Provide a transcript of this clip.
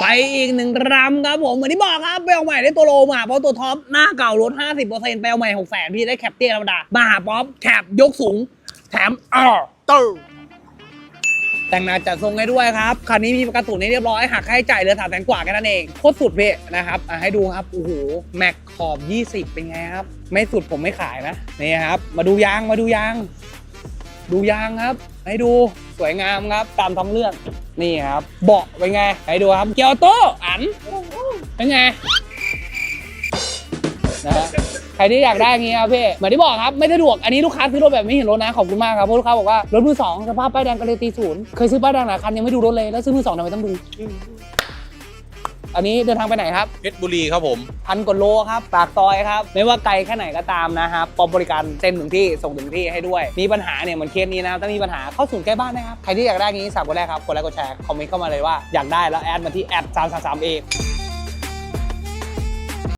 ไปอีกหนึ่งรำครับผมเหมือนที่บอกครับไปเอาใหม่ได้ตัวโลมาเพราะตัวท็อปหน้าเก่าลด 50%ไปเอาใหม่6แสนพี่ได้แคปเตี้ยธรรมดามาหาป๊อปแคปยกสูง แถมอ่อตู้แต่งหน้าจัดทรงให้ด้วยครับคันนี้มีประกันศูนย์ให้เรียบร้อยหักค่าใช้จ่ายเหลือสามแสนกว่าแค่นั้นเองโคตรสุดพี่นะครับอะให้ดูครับโอ้โหแม็กขอบ 20 เป็นไงครับ ไม่สุดผมไม่ขายนะนี่ครับ มาดูยางมาดูยาง ดูยางครับ ให้ดูสวยงามครับตามท้องเรื่อง นี่ครับ เบาะเป็นไงให้ดูครับ เกียวโตอันเป็นไงนะฮะใครที่อยากได้อย่างงี้ครับพี่เหมือนที่บอกครับไม่สะดวกอันนี้ลูกค้าซื้อรถแบบไม่เห็นรถนะขอบคุณมากครับเพราะลูกค้าบอกว่ารถมือสองสภาพป้ายแดงกระเลยตีศูนย์เคยซื้อป้ายแดงหลายคันยังไม่ดูรถเลยแล้วซื้อมือสองทำไมต้องดู อันนี้เดินทางไปไหนครับเพชรบุรีครับผมพันกว่าโลครับปากซอยครับ ไม่ว่าไกลแค่ไหนก็ตามนะครับปอบบริการเซ็นถึงที่ส่งถึงที่ให้ด้วย มีปัญหาเนี่ยเหมือนเคสนี้นะครับถ้ามีปัญหาเข้าศูนย์ใกล้บ้านนะครับใครที่อยากได้นี้สามคนแรกครับกดไลค์กดแชร์คอมเมนต์เข้ามาเลยว่าอยากได้แล้วแอดมาที่แอด3 3 3 a